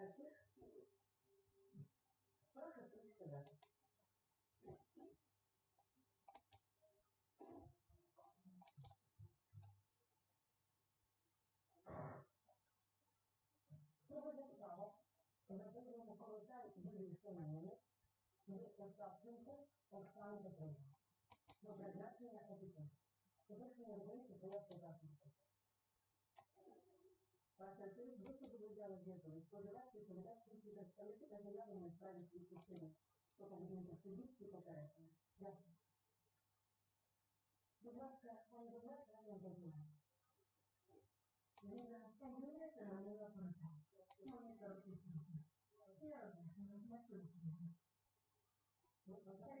Gracias. коментар Юлії Семенівни від Остапченко Оксани Петрівни. Про призначення ОПІКу. Підвищення регулюється проєкту захисту. Пасажир вище доведяли дієту. Споживач відповідає всі представники та заявлені на справі свій частини. Хто повинен судді і попередження. Дякую. Будь ласка, пані Довлад, рано дозволяю. Ліна, пані Довлад, рано дозволяю. Пані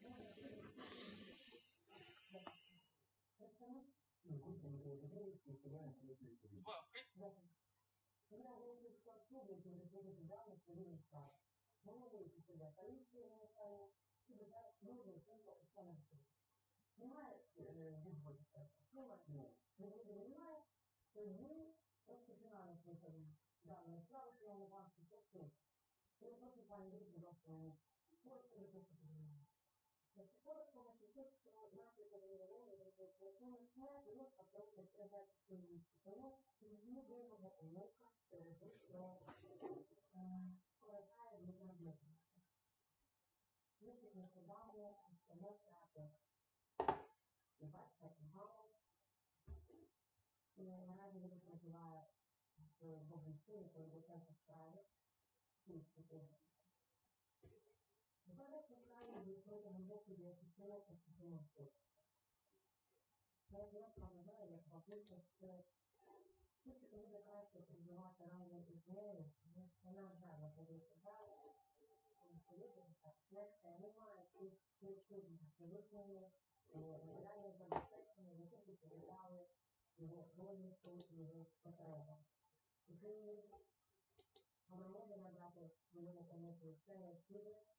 вот, вот, понятно. И баланс, и так, на между и даже русского технологии. И процесс реализации выбирания происходит. Я говорю, что отсюда переходит данные цивильный став. Молодые себя, полиция не стала, и так нужно только установить. Снимает выводится. Снимает. Не вынимает, то вы просто финансовые данные справа, что он у вас все все. Вы просто поймете, пожалуйста, вот или просто понимаете. Значит, вот с помощью тех, что наши повернули, это снять, и вот потом отражать свои потому что не было урока, что поражает безнадежность. Если мы куда-то остановка опять. И бачка, и мама. И наразі я проживаю в Богонцеві, коли до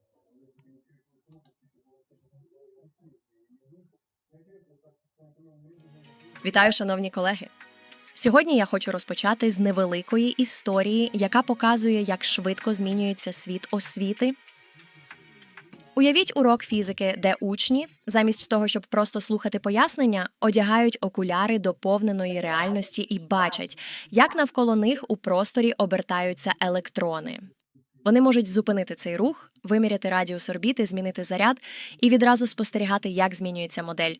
Вітаю, шановні колеги! Сьогодні я хочу розпочати з невеликої історії, яка показує, як швидко змінюється світ освіти. Уявіть урок фізики, де учні, замість того, щоб просто слухати пояснення, одягають окуляри доповненої реальності і бачать, як навколо них у просторі обертаються електрони. Вони можуть зупинити цей рух, виміряти радіус орбіти, змінити заряд і відразу спостерігати, як змінюється модель.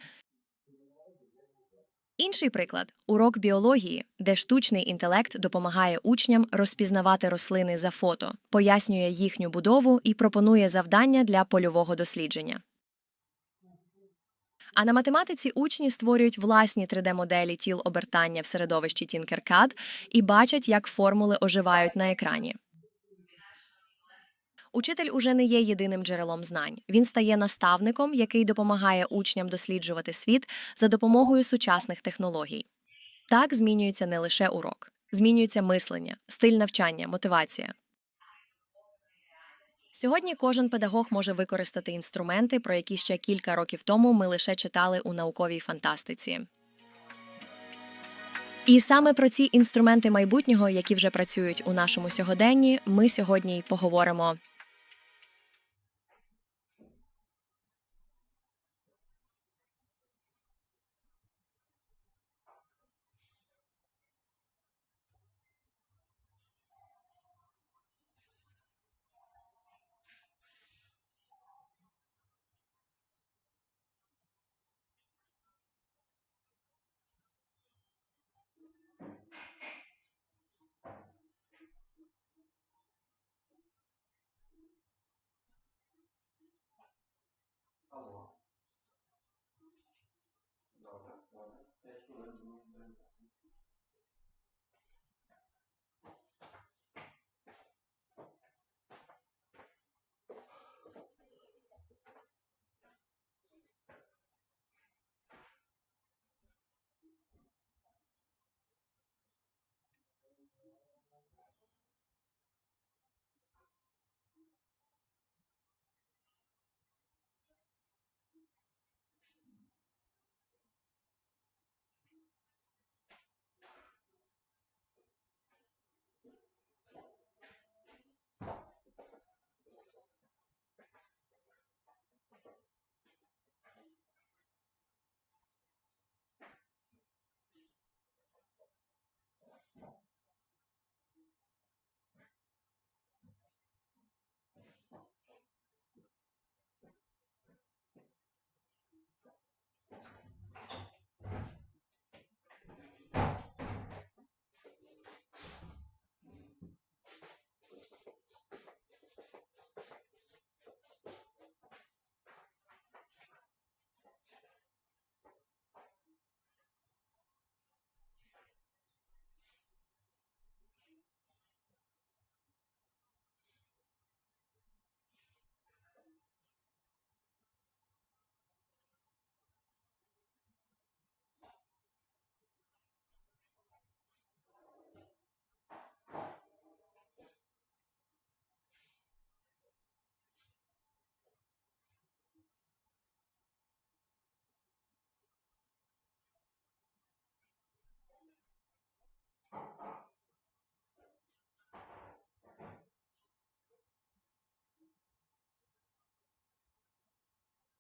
Інший приклад урок біології, де штучний інтелект допомагає учням розпізнавати рослини за фото, пояснює їхню будову і пропонує завдання для польового дослідження. А на математиці учні створюють власні 3D-моделі тіл обертання в середовищі Tinkercad і бачать, як формули оживають на екрані. Учитель уже не є єдиним джерелом знань. Він стає наставником, який допомагає учням досліджувати світ за допомогою сучасних технологій. Так змінюється не лише урок, змінюється мислення, стиль навчання, мотивація. Сьогодні кожен педагог може використати інструменти, про які ще кілька років тому ми лише читали у науковій фантастиці. І саме про ці інструменти майбутнього, які вже працюють у нашому сьогоденні, ми сьогодні й поговоримо